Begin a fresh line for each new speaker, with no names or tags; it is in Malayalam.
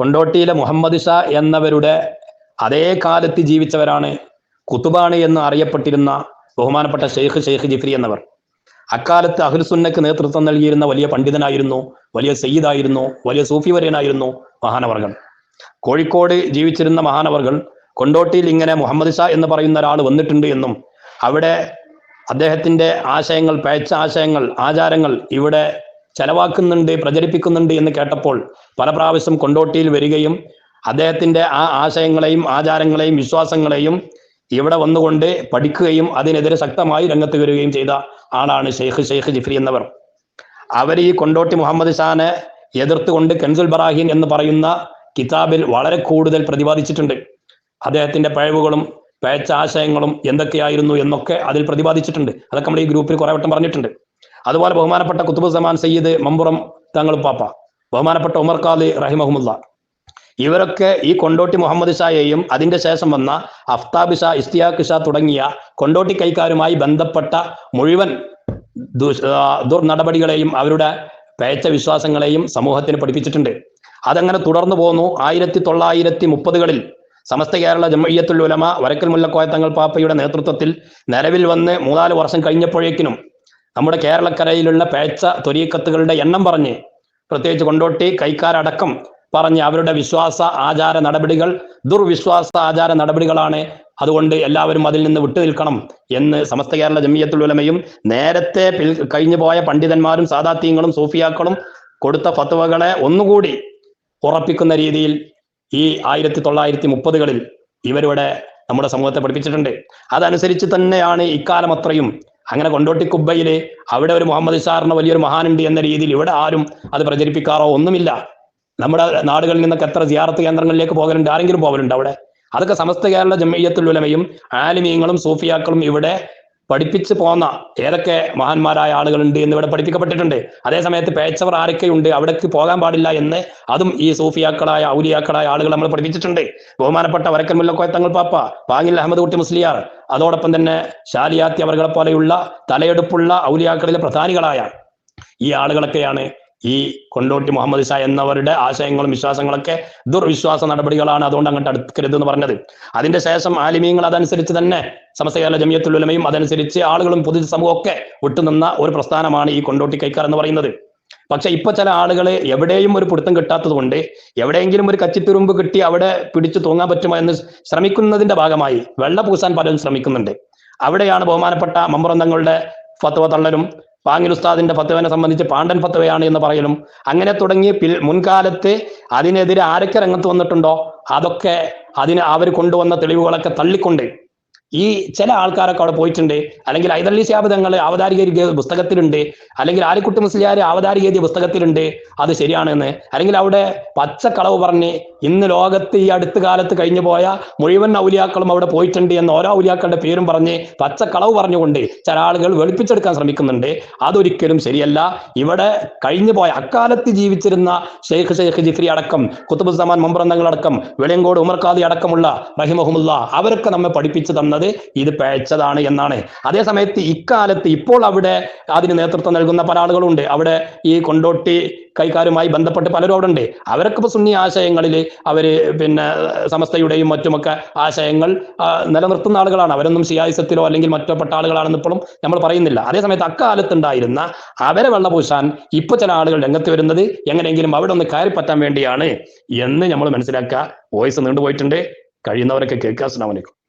കൊണ്ടോട്ടിയിലെ മുഹമ്മദ് ഷാ എന്നവരുടെ അതേ കാലത്ത് ജീവിച്ചവരാണ് കുത്തുബാണ് എന്ന് അറിയപ്പെട്ടിരുന്ന ബഹുമാനപ്പെട്ട ഷെയ്ഖ് ഷെയ്ഖ് ജിഫ്രി എന്നവർ. അക്കാലത്ത് അഹ്ലുസുന്നക്ക് നേതൃത്വം നൽകിയിരുന്ന വലിയ പണ്ഡിതനായിരുന്നു വലിയ സയ്യിദായിരുന്നു വലിയ സൂഫി വര്യനായിരുന്നു മഹാനവർകൾ കോഴിക്കോട് ജീവിച്ചിരുന്ന മഹാനവർകൾ കൊണ്ടോട്ടിയിൽ ഇങ്ങനെ മുഹമ്മദ് ഷാ എന്ന് പറയുന്ന ഒരാൾ വന്നിട്ടുണ്ട് എന്നും അവിടെ അദ്ദേഹത്തിന്റെ ആശയങ്ങൾ പേച്ച ആശയങ്ങൾ ആചാരങ്ങൾ ഇവിടെ ചെലവാക്കുന്നുണ്ട് പ്രചരിപ്പിക്കുന്നുണ്ട് എന്ന് കേട്ടപ്പോൾ പല പ്രാവശ്യം കൊണ്ടോട്ടിയിൽ വരികയും അദ്ദേഹത്തിന്റെ ആ ആശയങ്ങളെയും ആചാരങ്ങളെയും വിശ്വാസങ്ങളെയും ഇവിടെ വന്നുകൊണ്ട് പഠിക്കുകയും അതിനെതിരെ ശക്തമായി രംഗത്ത് വരികയും ചെയ്ത ആളാണ് ഷെയ്ഖ് ഷെയ്ഖ് ജിഫ്രി എന്നവർ. അവർ ഈ കൊണ്ടോട്ടി മുഹമ്മദ് ഷാനെ എതിർത്തുകൊണ്ട് കെൻസുൽ ബറാഹിൻ എന്ന് പറയുന്ന കിതാബിൽ വളരെ കൂടുതൽ പ്രതിപാദിച്ചിട്ടുണ്ട്. അദ്ദേഹത്തിന്റെ പഴവുകളും പേച്ച ആശയങ്ങളും എന്തൊക്കെയായിരുന്നു എന്നൊക്കെ അതിൽ പ്രതിപാദിച്ചിട്ടുണ്ട്. അതൊക്കെ നമ്മുടെ ഈ ഗ്രൂപ്പിൽ കുറെ വട്ടം പറഞ്ഞിട്ടുണ്ട്. അതുപോലെ ബഹുമാനപ്പെട്ട കുത്തുബ് സമാൻ സയ്യിദ് മമ്പുറം തങ്ങൾ പാപ്പ ബഹുമാനപ്പെട്ട ഉമർ ഖാദി റഹിമഹമുല്ല. ഇവരൊക്കെ ഈ കൊണ്ടോട്ടി മുഹമ്മദ് ഷായെയും അതിന്റെ ശേഷം വന്ന അഫ്താബ് ഷാ ഇസ്തിയാഖ് ഷാ തുടങ്ങിയ കൊണ്ടോട്ടി കൈക്കാരുമായി ബന്ധപ്പെട്ട മുഴുവൻ ദുർ നടപടികളെയും ദുർനടപടികളെയും അവരുടെ പേച്ച വിശ്വാസങ്ങളെയും സമൂഹത്തിന് പഠിപ്പിച്ചിട്ടുണ്ട്. അതങ്ങനെ തുടർന്നു പോന്നു. ആയിരത്തി തൊള്ളായിരത്തി മുപ്പതുകളിൽ സമസ്ത കേരള ജമയ്യത്തുൽ ഉലമ വരക്കൽ മുല്ലക്കോയ തങ്ങൾ പാപ്പയുടെ നേതൃത്വത്തിൽ നിലവിൽ വന്ന് മൂന്നാൽ വർഷം കഴിഞ്ഞപ്പോഴേക്കിനും നമ്മുടെ കേരളക്കരയിലുള്ള പേച്ച തൊരീക്കത്തുകളുടെ എണ്ണം പറഞ്ഞ് പ്രത്യേകിച്ച് കൊണ്ടോട്ടി കൈക്കാരടക്കം പറഞ്ഞ് അവരുടെ വിശ്വാസ ആചാര നടപടികൾ ദുർവിശ്വാസ ആചാര നടപടികളാണ് അതുകൊണ്ട് എല്ലാവരും അതിൽ നിന്ന് വിട്ടു നിൽക്കണം എന്ന് സമസ്ത കേരള ജമിയത്തുൽ ഉലമയും നേരത്തെ പിൽ കഴിഞ്ഞു പോയ പണ്ഡിതന്മാരും സാദാത്യങ്ങളും സൂഫിയാക്കളും കൊടുത്ത ഫത്വകളെ ഒന്നുകൂടി ഉറപ്പിക്കുന്ന രീതിയിൽ ഈ ആയിരത്തി തൊള്ളായിരത്തി മുപ്പതുകളിൽ ഇവരിവിടെ നമ്മുടെ സമൂഹത്തെ പഠിപ്പിച്ചിട്ടുണ്ട്. അതനുസരിച്ച് തന്നെയാണ് ഇക്കാലം അത്രയും അങ്ങനെ കൊണ്ടോട്ടി കുബ്ബയിൽ അവിടെ ഒരു മുഹമ്മദ് ഇസാറിന് വലിയൊരു മഹാനുണ്ട് എന്ന രീതിയിൽ ഇവിടെ ആരും അത് പ്രചരിപ്പിക്കാറോ ഒന്നുമില്ല. നമ്മുടെ നാടുകളിൽ നിന്നൊക്കെ എത്ര സിയാറത്ത് കേന്ദ്രങ്ങളിലേക്ക് പോകലുണ്ട് ആരെങ്കിലും പോകലുണ്ട് അവിടെ. അതൊക്കെ സമസ്ത കേരള ജമയ്യത്തുൽ ഉലമയും ആലിമീങ്ങളും സൂഫിയാക്കളും ഇവിടെ പഠിപ്പിച്ച് പോന്ന ഏതൊക്കെ മഹാന്മാരായ ആളുകളുണ്ട് എന്ന് ഇവിടെ പഠിപ്പിക്കപ്പെട്ടിട്ടുണ്ട്. അതേസമയത്ത് പേച്ചവർ ആരൊക്കെയുണ്ട്? അവിടേക്ക് പോകാൻ പാടില്ല എന്ന് അതും ഈ സൂഫിയാക്കളായ ഔലിയാക്കളായ ആളുകൾ നമ്മൾ പഠിപ്പിച്ചിട്ടുണ്ട്. ബഹുമാനപ്പെട്ട വരക്കൻ മുല്ലക്കോയ തങ്ങൾ പാപ്പ പാങ്ങിൽ അഹമ്മദ് കുട്ടി മുസ്ലിയാർ അതോടൊപ്പം തന്നെ ഷാലിയാത്തി അവർകളെ പോലെയുള്ള തലയെടുപ്പുള്ള ഔലിയാക്കളിലെ പ്രധാനികളായ ഈ ആളുകളൊക്കെയാണ് ഈ കൊണ്ടോട്ടി മുഹമ്മദ് ഷാ എന്നവരുടെ ആശയങ്ങളും വിശ്വാസങ്ങളൊക്കെ ദുർവിശ്വാസ നടപടികളാണ് അതുകൊണ്ട് അങ്ങോട്ട് അടുക്കരുത് എന്ന് പറഞ്ഞത്. അതിന്റെ ശേഷം ആലിമീങ്ങൾ അതനുസരിച്ച് തന്നെ സമസ്ത കേരള ജമിയത്തുൽ ഉലമയും അതനുസരിച്ച് ആളുകളും പൊതു സമൂഹമൊക്കെ വിട്ടുനിന്ന ഒരു പ്രസ്ഥാനമാണ് ഈ കൊണ്ടോട്ടി കൈക്കാർ എന്ന് പറയുന്നത്. പക്ഷെ ഇപ്പൊ ചില ആളുകൾ എവിടെയും ഒരു പിടുത്തം കിട്ടാത്തത് കൊണ്ട് എവിടെയെങ്കിലും ഒരു കച്ചിത്തുരുമ്പ് കിട്ടി അവിടെ പിടിച്ചു തൂങ്ങാൻ പറ്റുമോ എന്ന് ശ്രമിക്കുന്നതിന്റെ ഭാഗമായി വെള്ള പൂസാൻ പലരും ശ്രമിക്കുന്നുണ്ട്. അവിടെയാണ് ബഹുമാനപ്പെട്ട മമ്പറന്തങ്ങളുടെ ഫത്വ തള്ളലും പാങ്ങിൽ ഉസ്താദിന്റെ ഫത്തവനെ സംബന്ധിച്ച് പാണ്ഡൻ ഫത്തവയാണ് എന്ന് പറയലും. അങ്ങനെ തുടങ്ങി പിൽ മുൻകാലത്ത് അതിനെതിരെ ആരൊക്കെ രംഗത്ത് വന്നിട്ടുണ്ടോ? അതൊക്കെ അതിന് അവർ കൊണ്ടുവന്ന തെളിവുകളൊക്കെ തള്ളിക്കൊണ്ട് ഈ ചില ആൾക്കാരൊക്കെ അവിടെ പോയിട്ടുണ്ട്. അല്ലെങ്കിൽ ഐതള്ളി ശാബദങ്ങൾ അവതാരിക പുസ്തകത്തിലുണ്ട്. അല്ലെങ്കിൽ ആലിക്കുട്ടി മുസ്ലിയാർ അവതാരിക പുസ്തകത്തിലുണ്ട്. അത് ശരിയാണെന്ന്. അല്ലെങ്കിൽ അവിടെ പച്ചക്കളവ് പറഞ്ഞ് ഇന്ന് ലോകത്ത് ഈ അടുത്ത കാലത്ത് കഴിഞ്ഞു പോയ മുഴുവൻ ഔലിയാക്കളും അവിടെ പോയിട്ടുണ്ട് എന്ന് ഓരോ ഔലിയാക്കളുടെ പേരും പറഞ്ഞ് പച്ചക്കളവ് പറഞ്ഞുകൊണ്ട് ചില ആളുകൾ വെളുപ്പിച്ചെടുക്കാൻ ശ്രമിക്കുന്നുണ്ട്. അതൊരിക്കലും ശരിയല്ല. ഇവിടെ കഴിഞ്ഞു പോയ അക്കാലത്ത് ജീവിച്ചിരുന്ന ഷെയ്ഖ് ഷെയ്ഖ് ജിഫ്രി അടക്കം കുത്തുബുസമാൻ മമ്പ്രന്തങ്ങൾ അടക്കം വെളിയങ്കോട് ഉമർ ഖാദി അടക്കമുള്ള റഹിമഹുമുല്ല അവരൊക്കെ നമ്മെ പഠിപ്പിച്ചു തന്നത് ഇത് പേച്ചതാണ് എന്നാണ്. അതേസമയത്ത് ഇക്കാലത്ത് ഇപ്പോൾ അവിടെ അതിന് നേതൃത്വം നൽകുന്ന പല ആളുകളുണ്ട്. അവിടെ ഈ കൊണ്ടോട്ടി കൈക്കാരുമായി ബന്ധപ്പെട്ട് പലരും അവിടെ ഉണ്ട്. അവരൊക്കെ ഇപ്പൊ സുന്നി ആശയങ്ങളിൽ അവർ പിന്നെ സമസ്തയുടെയും മറ്റുമൊക്കെ ആശയങ്ങൾ നിലനിർത്തുന്ന ആളുകളാണ്. അവരൊന്നും സിയായിസത്തിലോ അല്ലെങ്കിൽ മറ്റോ പെട്ട ആളുകളാണെന്ന് ഇപ്പോഴും നമ്മൾ പറയുന്നില്ല. അതേസമയത്ത് അക്കാലത്ത് ഉണ്ടായിരുന്ന അവരെ വെള്ളപൂശാൻ ഇപ്പൊ ചില ആളുകൾ രംഗത്ത് വരുന്നത് എങ്ങനെയെങ്കിലും അവിടെ ഒന്ന് കയറി പറ്റാൻ വേണ്ടിയാണ് എന്ന് നമ്മൾ മനസ്സിലാക്കുക. വോയിസ് നീണ്ടുപോയിട്ടുണ്ട്. കഴിയുന്നവരൊക്കെ കേൾക്കുക. അസ്സലാമു അലൈക്കും.